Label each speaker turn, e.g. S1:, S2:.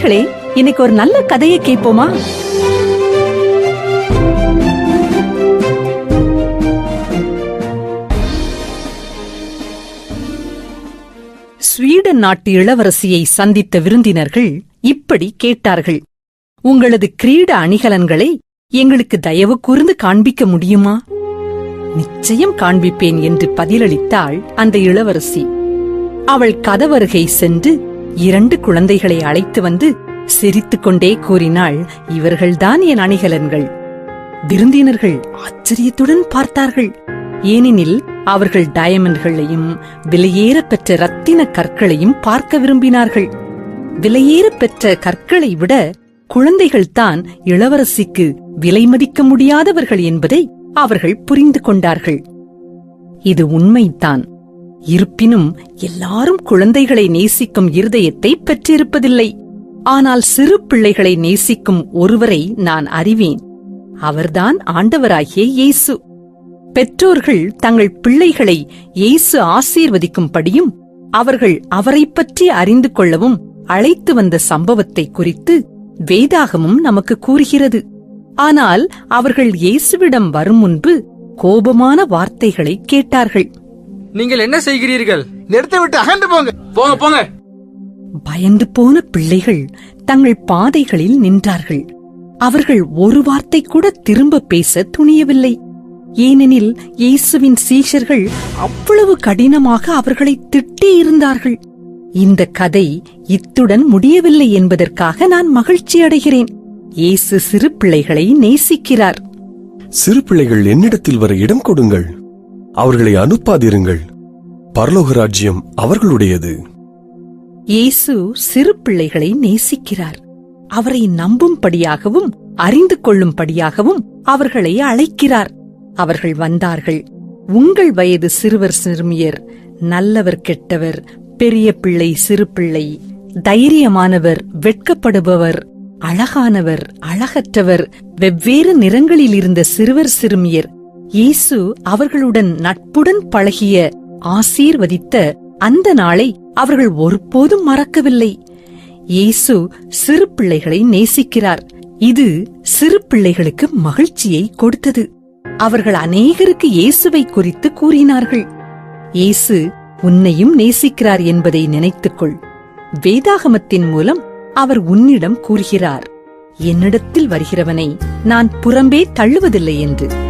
S1: குழந்தைகளே இன்னைக்கு ஒரு நல்ல கதையை கேட்போமா? ஸ்வீடன் நாட்டு இளவரசியை சந்தித்த விருந்தினர்கள் இப்படி கேட்டார்கள். உங்களது கிரீட அணிகலன்களை எங்களுக்கு தயவு கூர்ந்து காண்பிக்க முடியுமா? நிச்சயம் காண்பிப்பேன் என்று பதிலளித்தாள் அந்த இளவரசி. அவள் கதவருகை சென்று இரண்டு குழந்தைகளை அழைத்து வந்து சிரித்துக்கொண்டே கூறினாள் இவர்கள்தான் என் அணிகலன்கள். விருந்தினர்கள் ஆச்சரியத்துடன் பார்த்தார்கள். ஏனெனில் அவர்கள் டயமண்ட்களையும் விலையேற பெற்ற ரத்தின கற்களையும் பார்க்க விரும்பினார்கள். விலையேற பெற்ற கற்களை விட குழந்தைகள்தான் இளவரசிக்கு விலை மதிக்க முடியாதவர்கள் என்பதை அவர்கள் புரிந்து கொண்டார்கள். இது உண்மைதான். இருப்பினும் எல்லாரும் குழந்தைகளை நேசிக்கும் இருதயத்தை பெற்றிருப்பதில்லை. ஆனால் சிறு பிள்ளைகளை நேசிக்கும் ஒருவரை நான் அறிவேன். அவர்தான் ஆண்டவராகிய இயேசு. பெற்றோர்கள் தங்கள் பிள்ளைகளை இயேசு ஆசீர்வதிக்கும்படியும் அவர்கள் அவரைப் பற்றி அறிந்து கொள்ளவும் அழைத்து வந்த சம்பவத்தை குறித்து வேதாகமும் நமக்கு கூறுகிறது. ஆனால் அவர்கள் இயேசுவிடம் வரும் முன்பு கோபமான வார்த்தைகளை கேட்டார்கள்.
S2: நீங்கள் என்ன செய்கிறீர்கள்?
S3: நிறுத்த விட்டு அகன்று போங்க.
S2: போங்க போங்க.
S1: பயந்து போன பிள்ளைகள் தங்கள் பாதைகளில் நின்றார்கள். அவர்கள் ஒரு வார்த்தை கூட திரும்ப பேச துணியவில்லை. ஏனெனில் இயேசுவின் சீஷர்கள் அவ்வளவு கடினமாக அவர்களை திட்டியிருந்தார்கள் இந்த கதை இத்துடன் முடியவில்லை என்பதற்காக நான் மகிழ்ச்சி அடைகிறேன். இயேசு சிறு பிள்ளைகளை நேசிக்கிறார்.
S4: சிறு பிள்ளைகள் என்னிடத்தில் வர இடம் கொடுங்கள். அவர்களை அனுப்பாதிருங்கள். பரலோக ராஜ்யம் அவர்களுடையது.
S1: இயேசு சிறு பிள்ளைகளை நேசிக்கிறார். அவரை நம்பும்படியாகவும் அறிந்து கொள்ளும்படியாகவும் அவர்களை அழைக்கிறார். அவர்கள் வந்தார்கள். உங்கள் வயது சிறுவர் சிறுமியர் நல்லவர் கெட்டவர் பெரிய பிள்ளை சிறு பிள்ளை தைரியமானவர் வெட்கப்படுபவர் அழகானவர் அழகற்றவர் வெவ்வேறு நிறங்களில் இருந்த சிறுவர் சிறுமியர் இயேசு அவர்களுடன் நட்புடன் பழகிய ஆசீர்வதித்த அந்த நாளை அவர்கள் ஒருபோதும் மறக்கவில்லை. இயேசு சிறு பிள்ளைகளை நேசிக்கிறார். இது சிறு பிள்ளைகளுக்கு மகிழ்ச்சியை கொடுத்தது. அவர்கள் அநேகருக்கு இயேசுவை குறித்து கூறினார்கள். இயேசு உன்னையும் நேசிக்கிறார் என்பதை நினைத்துக்கொள். வேதாகமத்தின் மூலம் அவர் உன்னிடம் கூறுகிறார். என்னிடத்தில் வருகிறவனை நான் புறம்பே தள்ளுவதில்லை என்று.